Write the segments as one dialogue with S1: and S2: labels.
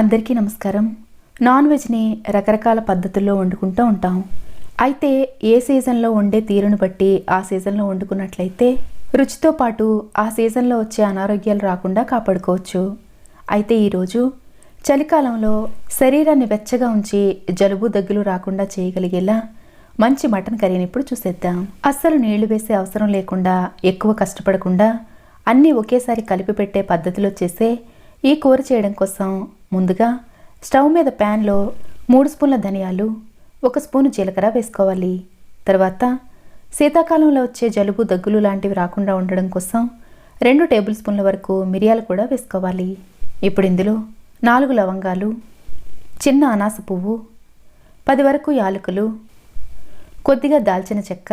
S1: అందరికీ నమస్కారం. నాన్ వెజ్ని రకరకాల పద్ధతుల్లో వండుకుంటూ ఉంటాం. అయితే ఏ సీజన్లో వండే తీరును బట్టి ఆ సీజన్లో వండుకున్నట్లయితే రుచితో పాటు ఆ సీజన్లో వచ్చే అనారోగ్యాలు రాకుండా కాపాడుకోవచ్చు. అయితే ఈరోజు చలికాలంలో శరీరాన్ని వెచ్చగా ఉంచి జలుబు దగ్గులు రాకుండా చేయగలిగేలా మంచి మటన్ కర్రీని ఇప్పుడు చూసేద్దాం. అస్సలు నీళ్ళు వేసే అవసరం లేకుండా ఎక్కువ కష్టపడకుండా అన్నీ ఒకేసారి కలిపి పెట్టే పద్ధతిలో చేసే ఈ కూర చేయడం కోసం ముందుగా స్టవ్ మీద ప్యాన్లో మూడు స్పూన్ల ధనియాలు ఒక స్పూను జీలకర్ర వేసుకోవాలి. తర్వాత శీతాకాలంలో వచ్చే జలుబు దగ్గులు లాంటివి రాకుండా ఉండడం కోసం రెండు టేబుల్ స్పూన్ల వరకు మిరియాలు కూడా వేసుకోవాలి. ఇప్పుడు ఇందులో నాలుగు లవంగాలు చిన్న అనాస పువ్వు పది వరకు యాలకులు కొద్దిగా దాల్చిన చెక్క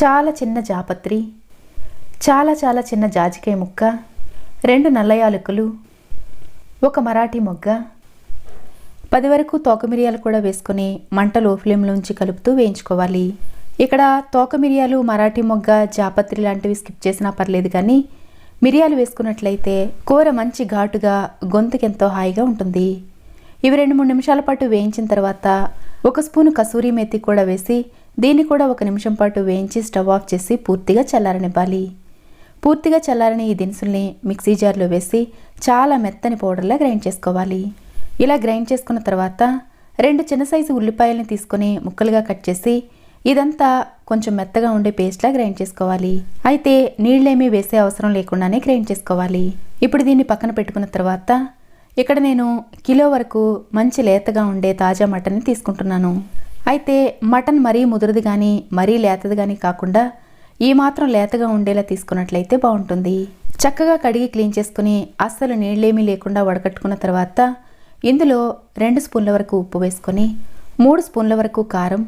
S1: చాలా చిన్న జాపత్రి చాలా చాలా చిన్న జాజికాయ ముక్క రెండు నల్ల యాలకులు ఒక మరాఠీ మొగ్గ. పది వరకు తోక మిరియాలు కూడా వేసుకుని మంటలో ఫ్లేమ్లోంచి కలుపుతూ వేయించుకోవాలి. ఇక్కడ తోక మిరియాలు మరాఠీ మొగ్గ జాపత్రి లాంటివి స్కిప్ చేసినా పర్లేదు కానీ మిరియాలు వేసుకున్నట్లయితే కూర మంచి ఘాటుగా గొంతుకెంతో హాయిగా ఉంటుంది. ఇవి రెండు మూడు నిమిషాల పాటు వేయించిన తర్వాత ఒక స్పూను కసూరి మెత్తి కూడా వేసి దీన్ని కూడా ఒక నిమిషం పాటు వేయించి స్టవ్ ఆఫ్ చేసి పూర్తిగా చల్లారనివ్వాలి. పూర్తిగా చల్లారని ఈ దినుసుల్ని మిక్సీ జార్లో వేసి చాలా మెత్తని పౌడర్లా గ్రైండ్ చేసుకోవాలి. ఇలా గ్రైండ్ చేసుకున్న తర్వాత రెండు చిన్న సైజు ఉల్లిపాయల్ని తీసుకొని ముక్కలుగా కట్ చేసి ఇదంతా కొంచెం మెత్తగా ఉండే పేస్ట్లా గ్రైండ్ చేసుకోవాలి. అయితే నీళ్ళేమీ వేసే అవసరం లేకుండానే గ్రైండ్ చేసుకోవాలి. ఇప్పుడు దీన్ని పక్కన పెట్టుకున్న తర్వాత ఇక్కడ నేను కిలో వరకు మంచి లేతగా ఉండే తాజా మటన్ని తీసుకుంటున్నాను. అయితే మటన్ మరీ ముదురుది కానీ మరీ లేతది కానీ కాకుండా ఈ మాత్రం లేతగా ఉండేలా తీసుకున్నట్లయితే బాగుంటుంది. చక్కగా కడిగి క్లీన్ చేసుకుని అస్సలు నీళ్ళేమీ లేకుండా వడకట్టుకున్న తర్వాత ఇందులో రెండు స్పూన్ల వరకు ఉప్పు వేసుకొని మూడు స్పూన్ల వరకు కారం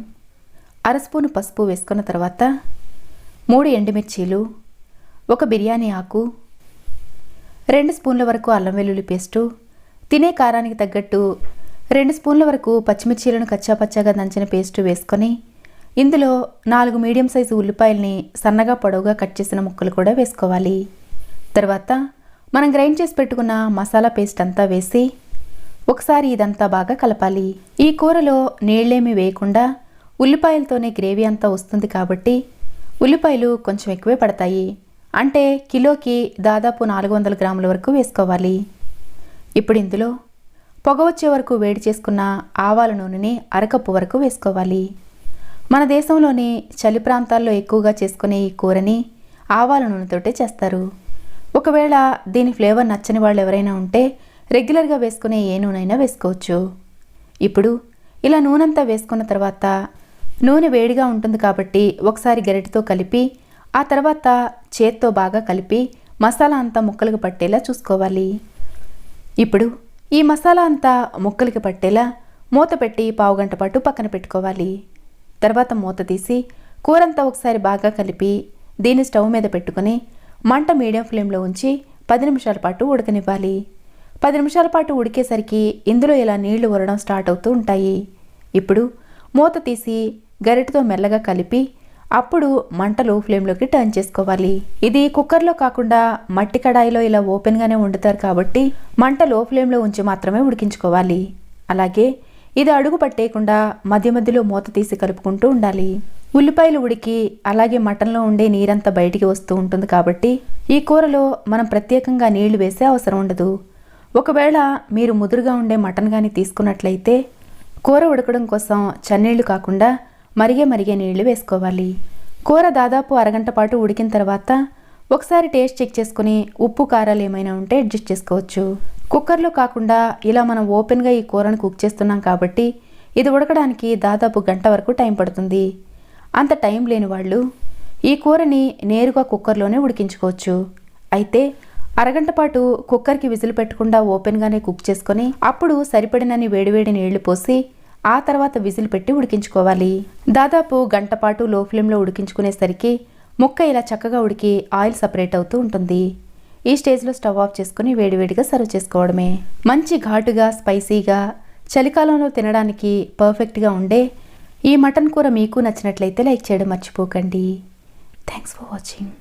S1: అర స్పూను పసుపు వేసుకున్న తర్వాత మూడు ఎండుమిర్చీలు ఒక బిర్యానీ ఆకు రెండు స్పూన్ల వరకు అల్లం వెల్లుల్లి పేస్టు తినే కారానికి తగ్గట్టు రెండు స్పూన్ల వరకు పచ్చిమిర్చీలను కచ్చాపచ్చాగా దంచిన పేస్టు వేసుకొని ఇందులో నాలుగు మీడియం సైజు ఉల్లిపాయల్ని సన్నగా పొడవుగా కట్ చేసిన ముక్కలు కూడా వేసుకోవాలి. తర్వాత మనం గ్రైండ్ చేసి పెట్టుకున్న మసాలా పేస్ట్ అంతా వేసి ఒకసారి ఇదంతా బాగా కలపాలి. ఈ కూరలో నీళ్ళేమీ వేయకుండా ఉల్లిపాయలతోనే గ్రేవీ అంతా వస్తుంది కాబట్టి ఉల్లిపాయలు కొంచెం ఎక్కువే పడతాయి. అంటే కిలోకి దాదాపు నాలుగు వందల గ్రాముల వరకు వేసుకోవాలి. ఇప్పుడు ఇందులో పొగ వచ్చే వరకు వేడి చేసుకున్న ఆవాల నూనెని అరకప్పు వరకు వేసుకోవాలి. మన దేశంలోని చలి ప్రాంతాల్లో ఎక్కువగా చేసుకునే ఈ కూరని ఆవాల నూనెతోటే చేస్తారు. ఒకవేళ దీని ఫ్లేవర్ నచ్చని వాళ్ళు ఎవరైనా ఉంటే రెగ్యులర్గా వేసుకునే ఏ నూనెైనా వేసుకోవచ్చు. ఇప్పుడు ఇలా నూనెంతా వేసుకున్న తర్వాత నూనె వేడిగా ఉంటుంది కాబట్టి ఒకసారి గరిటతో కలిపి ఆ తర్వాత చేత్తో బాగా కలిపి మసాలా అంతా ముక్కలకు పట్టేలా చూసుకోవాలి. ఇప్పుడు ఈ మసాలా అంతా ముక్కలకి పట్టేలా మూత పెట్టి పావుగంట పాటు పక్కన పెట్టుకోవాలి. తర్వాత మూత తీసి కూరంతా ఒకసారి బాగా కలిపి దీన్ని స్టవ్ మీద పెట్టుకొని మంట మీడియం ఫ్లేమ్లో ఉంచి పది నిమిషాల పాటు ఉడకనివ్వాలి. పది నిమిషాల పాటు ఉడికేసరికి ఇందులో ఇలా నీళ్ళు ఉరడం స్టార్ట్ అవుతూ ఉంటాయి. ఇప్పుడు మూత తీసి గరిటతో మెల్లగా కలిపి అప్పుడు మంటలు ఫ్లేమ్లోకి టర్న్ చేసుకోవాలి. ఇది కుక్కర్లో కాకుండా మట్టి కడాయిలో ఇలా ఓపెన్గానే వండుతారు కాబట్టి మంట లో ఫ్లేమ్లో ఉంచి మాత్రమే ఉడికించుకోవాలి. అలాగే ఇది అడుగు పట్టేయకుండా మధ్య మధ్యలో మూత తీసి కలుపుకుంటూ ఉండాలి. ఉల్లిపాయలు ఉడికి అలాగే మటన్లో ఉండే నీరంతా బయటికి వస్తూ ఉంటుంది కాబట్టి ఈ కూరలో మనం ప్రత్యేకంగా నీళ్ళు వేసే అవసరం ఉండదు. ఒకవేళ మీరు ముదురుగా ఉండే మటన్ కానీ తీసుకున్నట్లయితే కూర ఉడకడం కోసం చన్నీళ్ళు కాకుండా మరిగే మరిగే నీళ్ళు వేసుకోవాలి. కూర దాదాపు అరగంట పాటు ఉడికిన తర్వాత ఒకసారి టేస్ట్ చెక్ చేసుకుని ఉప్పు కారాలు ఏమైనా ఉంటే అడ్జస్ట్ చేసుకోవచ్చు. కుక్కర్లో కాకుండా ఇలా మనం ఓపెన్గా ఈ కూరను కుక్ చేస్తున్నాం కాబట్టి ఇది ఉడకడానికి దాదాపు గంట వరకు టైం పడుతుంది. అంత టైం లేని వాళ్ళు ఈ కూరని నేరుగా కుక్కర్లోనే ఉడికించుకోవచ్చు. అయితే అరగంట పాటు కుక్కర్కి విజిల్ పెట్టకుండా ఓపెన్గానే కుక్ చేసుకొని అప్పుడు సరిపడినని వేడివేడి నీళ్ళు పోసి ఆ తర్వాత విజిల్ పెట్టి ఉడికించుకోవాలి. దాదాపు గంట పాటు లో ఫ్లేమ్లో ఉడికించుకునేసరికి ముక్క ఇలా చక్కగా ఉడికి ఆయిల్ సపరేట్ అవుతూ ఉంటుంది. ఈ స్టేజ్లో స్టవ్ ఆఫ్ చేసుకుని వేడివేడిగా సర్వ్ చేసుకోవడమే. మంచి ఘాటుగా స్పైసీగా చలికాలంలో తినడానికి పర్ఫెక్ట్గా ఉండే ఈ మటన్ కూర మీకు నచ్చినట్లయితే లైక్ చేయడం మర్చిపోకండి. Thanks for watching